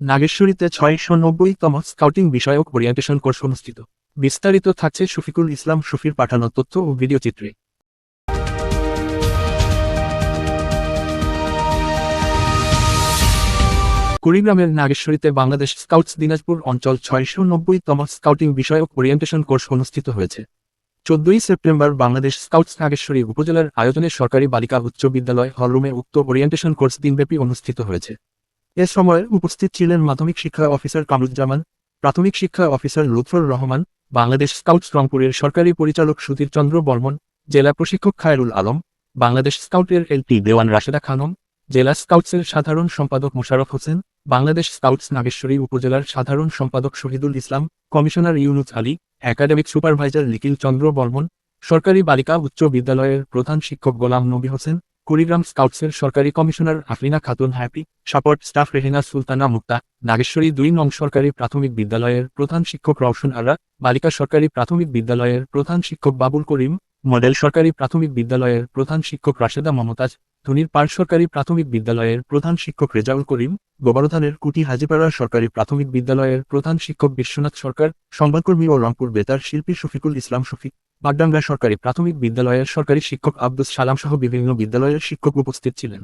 নাগেশ্বরীতে ছয়শো নব্বইতম স্কাউটিং বিষয়ক ওরিয়েন্টেশন কোর্স অনুষ্ঠিত। বিস্তারিত থাকছে শফিকুল ইসলাম শফির পাঠানো তথ্য ও ভিডিও চিত্রে কুড়িগ্রামের নাগেশ্বরীতে বাংলাদেশ স্কাউটস দিনাজপুর অঞ্চল ছয়শো নব্বইতম স্কাউটিং বিষয়ক ওরিয়েন্টেশন কোর্স অনুষ্ঠিত হয়েছে। চোদ্দই সেপ্টেম্বর বাংলাদেশ স্কাউটস নাগেশ্বরী উপজেলার আয়োজনে সরকারি বালিকা উচ্চ বিদ্যালয় হলরুমে উক্ত ওরিয়েন্টেশন কোর্স দিনব্যাপী অনুষ্ঠিত হয়েছে। এ সময় উপস্থিত ছিলেন মাধ্যমিক শিক্ষা অফিসার কামরুজ্জামান, প্রাথমিক শিক্ষা অফিসার লুৎফর রহমান, বাংলাদেশ স্কাউটস রংপুরের সরকারি পরিচালক সুধীর চন্দ্র বর্মন, জেলা প্রশিক্ষক খায়রুল আলম, বাংলাদেশ স্কাউটের এলটি দেওয়ান রাশেদা খানম, জেলা স্কাউটসের সাধারণ সম্পাদক মোশারফ হোসেন, বাংলাদেশ স্কাউটস নাগেশ্বরী উপজেলার সাধারণ সম্পাদক Shahidul Islam, commissioner Yunus Ali, academic supervisor Nikhil Chandra Barman, সরকারি বালিকা উচ্চ বিদ্যালয়ের প্রধান শিক্ষক গোলাম নবী হোসেন কুড়িগ্রাম স্কাউটসের সরকারি commissioner Afrina Khatun Happy, support staff Rehena Sultana Mukta, Nageshwari দুই নং সরকারি প্রাথমিক বিদ্যালয়ের প্রধান শিক্ষক রওশন আরা, বালিকা সরকারি প্রাথমিক বিদ্যালয়ের প্রধান শিক্ষক বাবুল করিম, মডেল সরকারি প্রাথমিক বিদ্যালয়ের প্রধান শিক্ষক রাশেদা মমতাজ, ধনির পাড় সরকারি প্রাথমিক বিদ্যালয়ের প্রধান শিক্ষক রেজাউল করিম, গোবরধানের কুটি হাজিপাড়া সরকারি প্রাথমিক বিদ্যালয়ের প্রধান শিক্ষক বিশ্বনাথ সরকার, সংবাদকর্মী ও রংপুর বেতার শিল্পী শফিকুল ইসলাম শফিক বাগডাঙ্গা সরকারি প্রাথমিক বিদ্যালয়ের সরকারি শিক্ষক আব্দুস সালাম সহ বিভিন্ন বিদ্যালয়ের শিক্ষক উপস্থিত ছিলেন।